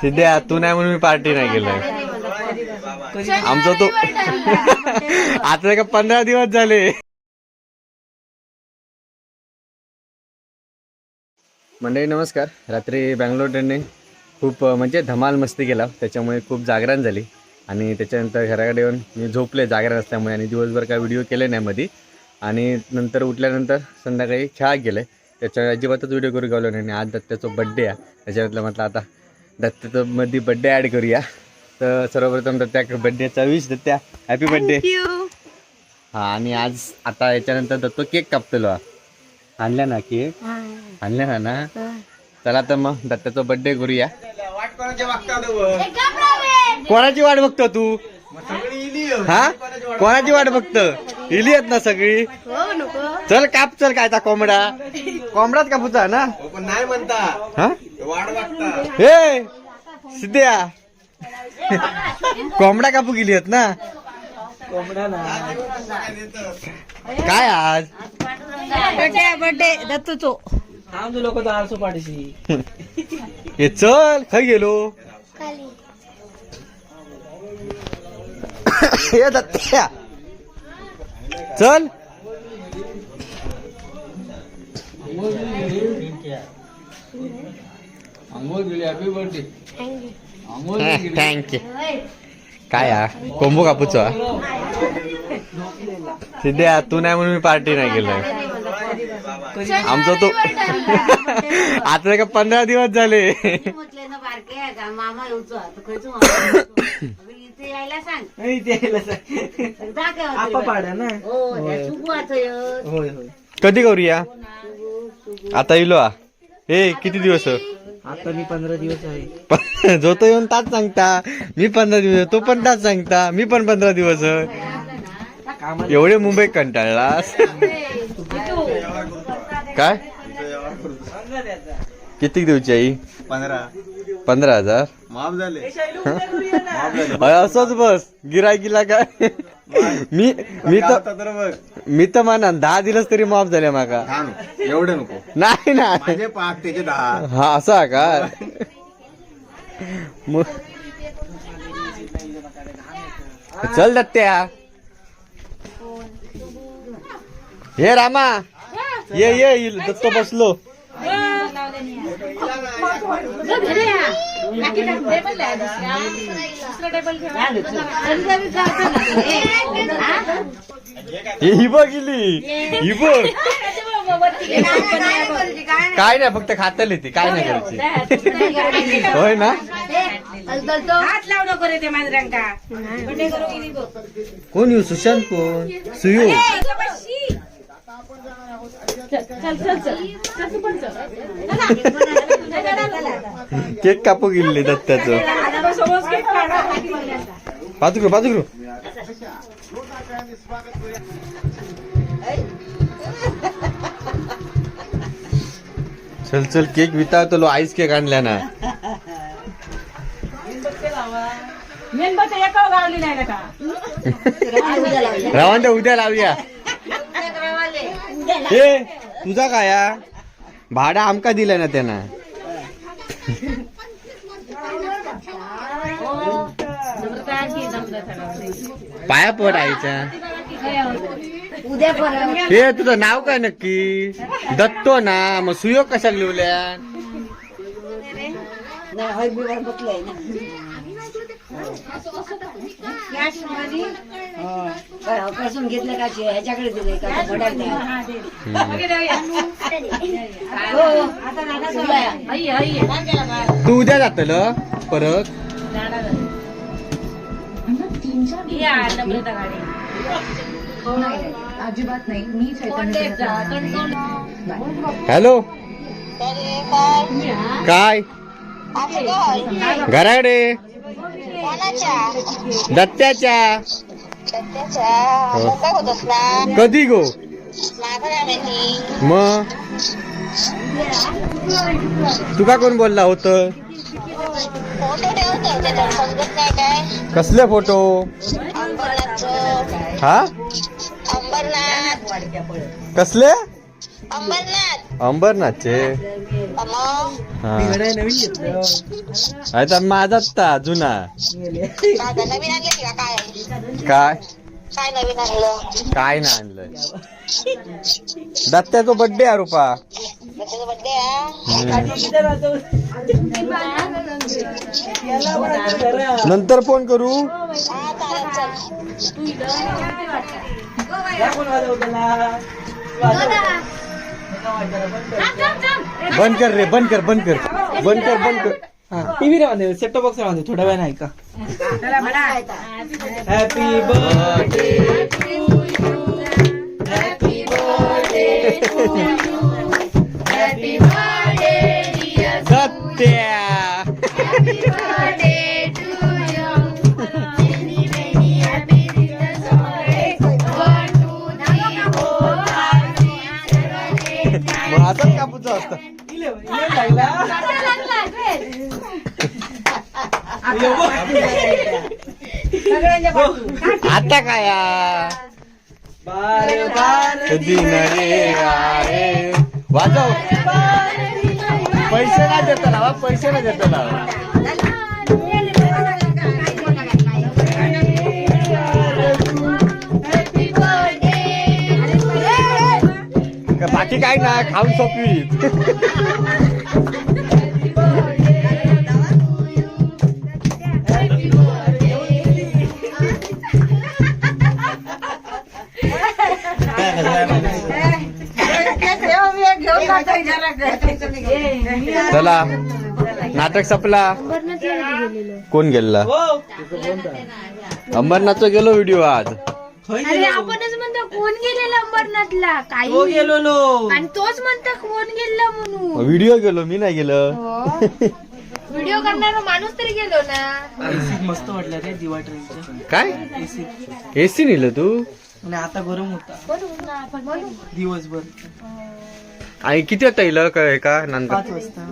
सिद्ध्या तू नाही म्हणून मी पार्टी नाही केलं आमचा तो आता का पंधरा दिवस झाले. मंडळी नमस्कार. रात्री बँगलोर ट्रेनने खूप म्हणजे धमाल मस्ती केला. त्याच्यामुळे खूप जागरण झाली. आणि त्याच्यानंतर घराकडे येऊन मी झोपले जागरण असल्यामुळे आणि दिवसभर काय व्हिडिओ केले नाही मध्ये आणि नंतर उठल्यानंतर संध्याकाळी खेळा गेले. त्याच्या अजिबातच व्हिडिओ करू गेलो नाही. आणि आज दत्त्याचा बड्डे आहे. त्याच्यानंतर म्हटलं आता दत्त्याचं मध्ये बड्डे ॲड करूया. तर सर्वप्रथम दत्त्या बड्डेचा विश दत्त्या. हॅपी बड्डे हा आणि आज आता याच्यानंतर दत्तो केक कापतलो हा. आणल्या ना केक आणल्या ना ना? चला तर मग दत्ताचा बर्थडे करूया. कोणाची वाट बघतो तू? हा? कोणाची वाट बघतो? इली आहेत ना सगळी? चल काप चल काय ता कोंबडा. कोंबडाच कापूचा ना? पण नाही म्हणता. हा? हे सिद्ध्या. कोंबडा कापू गेली आहेत ना? काय आज? बर्थडे बर्थडे दत्तूचो. आमचे लोक तर आरसो पाठीशी हे चल खय गेलो. हे दत्त्या चल. थँक्यू काय हा कोंबो कापूचा सिद्ध्या तू नाही म्हणून मी पार्टी नाही केलं आमचा तो आता का पंधरा दिवस झाले. यायला सांग. ना. हो. होय. होय कधी करूया आता इलो हा ए किती दिवस? आता मी पंधरा दिवस आहे. जो तो येऊन ताच सांगता. मी पंधरा दिवस तो पण ताच सांगता. मी पण पंधरा दिवस. एवढे मुंबई कंटाळलास? काय? किती दिवची आई? पंधरा. पंधरा हजार. माफ झाले. अय, असंच बस. गिरायकीला काय? मी मी तर तर बघ. मी तर म्हणा दहा दिवस तरी माफ झाले माका. नको एवढे नको. नाही ना माझे पाच त्याचे दहा. हा असं का? मग चल दत्त्या. हे रामा. ये ये दत्त बसलो. हे ही बघ इली ही बघ. काय नाही फक्त खातली ती काय नाही करायची. होय ना? हात लाव नको रे ते मांजरांका बर्थडे करू गेली बघ. कोण येऊ? सुशांत कोण? सुयू? केक कापू गेले दत्त्याचं बाजू बाजू चल चल केक विचारतो आईस केक आणल्या ना. मेणबत्ती एकावर गावली नाही ना का? रावण उद्या लावूया. तुझा काय भाडा आमका दिलं ना त्यानं. पाया पड आईचा हे तुझं नाव काय नक्की? दत्तो ना मग सुयोग कशाला लिवल्या नाही हय बिवार बसलाय ना कसून घेतलं का ह्याच्याकडे दिले का? हो. तू उद्या जातल परत. हॅलो? काय? घराकडे? दत्त्याच्या. हो. कधी गो? मग तुका कोण बोलला होत? कसले फोटो? हा? कसले? अंबरनाथ. अंबरनाथचे. हा. आता माझा ता जुना. दादा नवीन आणलं की का काय? काय? काय नवीन आणलं? काय ना आणलंय दत्त्याचा बड्डे आहे रुपा. त्याचा नंतर फोन करू? हा चालेल चल. बंद कर रे बंद कर बंद कर. बंद कर बंद कर. टीव्ही राहते सेट टॉप बॉक्स राहते थोड्या वेळ नाही का? हॅपी बर्थडे सत्या आता. काय? बार बार दिन रे वाजव. पैसे नाही देता लावा पैसे नाही देता लावा बाकी काय ना खाऊन सोपी. चला. नाटक संपला. कोण गेला हो. अंबरनाथचा गेलो व्हिडिओ आज. अरे आपणच म्हणतो कोण गेलेला अंबरनाथला? तो काही गेलो आणि तोच म्हणतो कोण गेला म्हणून. व्हिडिओ गेलो मी नाही गेलो. व्हिडिओ करणारा माणूस तरी गेलो ना. एसी मस्त वाटलं रे दिवा ट्रेनचं काय? एसी एसी नेलं तू? आणि आता गरम होता. दिवसभर. आणि किती वाजता येईल काय का नंतर? पाच वाजता.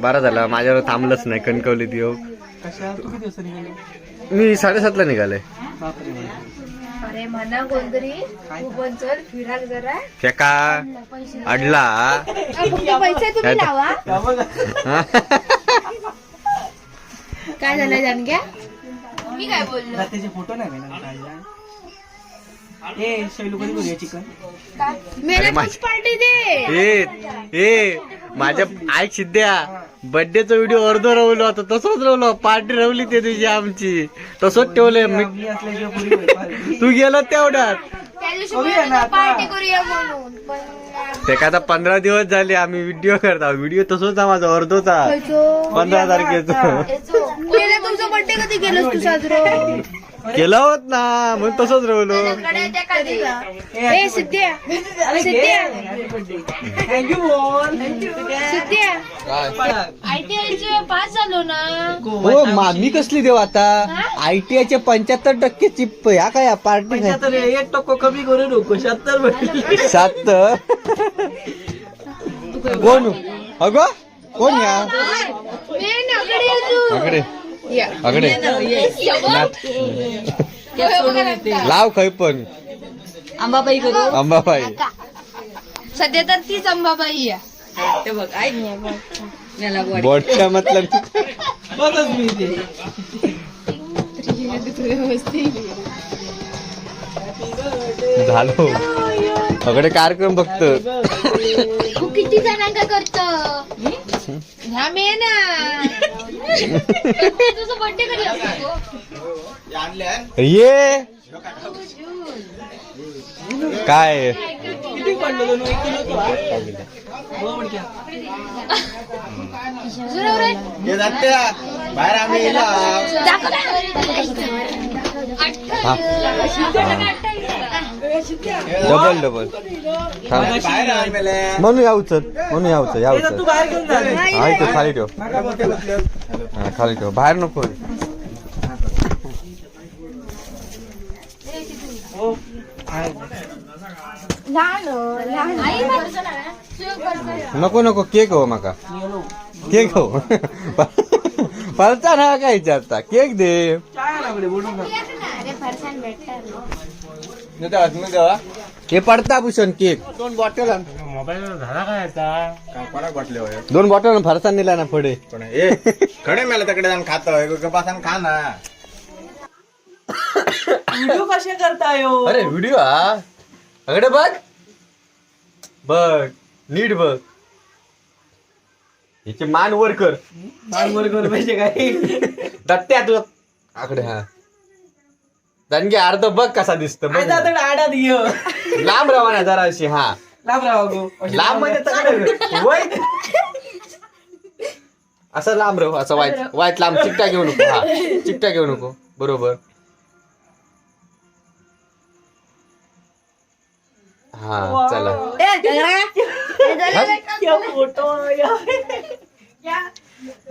बारा झाला माझ्यावर थांबलंच नाही कणकवली देव. कशा? तू किती वाजता निघालो? मी साडेसातला निघाले. बापरे अरे म्हणा कोणतरी तू पण चल फिराक जरा. फेका. अडला. फक्त पैसे तुम्ही लावा. का बघा. काय झालं जानक्या मी काय बोललो? त्याचे फोटो नाही ए शैलू कधी करूया चिकन. मेरा माझी- कुछ पार्टी दे. ए ए माझ्या ऐक सिद्ध्या बर्थडेचा व्हिडिओ अर्ध रवलो आता तसंच रवलो. पार्टी रवली ते दिवशी आमची. तसंच ठेवलंय मी. मी असल्याशिवाय पुरी होईल party. तू गेलो तेवढ्यात त्या दिवशी करूया ना आता. पार्टी करूया म्हणून. पण ते का आता पंधरा दिवस झाले आम्ही व्हिडिओ करता. व्हिडिओ तसंच आहे माझा अर्धोचा. पंधरा तारखेचा. गेल्या तुमचा बर्थडे कधी केलंस तू साजरो केला होत ना मग तसंच रवलो ए सिद्ध्या. सिद्ध्या. थँक्यू बोल. सिद्ध्या. आयटीआयचे पास झालो ना. हो मा- मी कसली देऊ आता? आयटीआयचे पंच्याहत्तर टक्के चिप ह्या काय पार्टी पंच्याहत्तर एक टक्को कमी करू नको शहात्तर भेटले सात कोण? अगो कोण या? मी नकडे ये तू. आकडे लाव खय पण. आंबाबाई करू अंबाबाई. सध्या तर तीच अंबाबाई आहे. ते बघ ऐक. बोटच्या मतलब. बघच मी ते. झालो. अकडे कार्यक्रम बघत तू किती जणांका करत? ह्या मे ना ये काय. बाहेर आम्ही डबल डबल म्हणून या उचल म्हणून या उचल या उचल. हा इथे खाली ठेव. नका बघू. हा, खाली ठेव बाहेर नको हो आहे. नको नको केक हो माका येलो. केक हो पळता ना काय विचारता केक दे काय लागले बोलून जा. देवा हे पडता भूषण केक दोन बॉटल मोबाईल झाला काय आता? काय कोणाक वाटले होय? दोन बॉटल फरसा नेला ना पुढे. पण ए खडे मेला तिकडे जाऊन खात पासून खा ना. व्हिडिओ कसे करताय हो? अरे व्हिडिओ हा? अगडे बघ. बघ नीट बघ. याचे मान वर कर. वर करू पाहिजे काय? दत्त्या तू आकडे हा. दणगे अर्ध बघ कसा दिसत बघ आता तर आडा दियो लांब रवाना जराशी हा. लांब राहा गो लांब म्हणजे असं लांब राहू असं वाईट वाईट लांब. चिकटा घेऊ नको हा. चिकटा घेऊ नको. बरोबर. हा चला. फोटो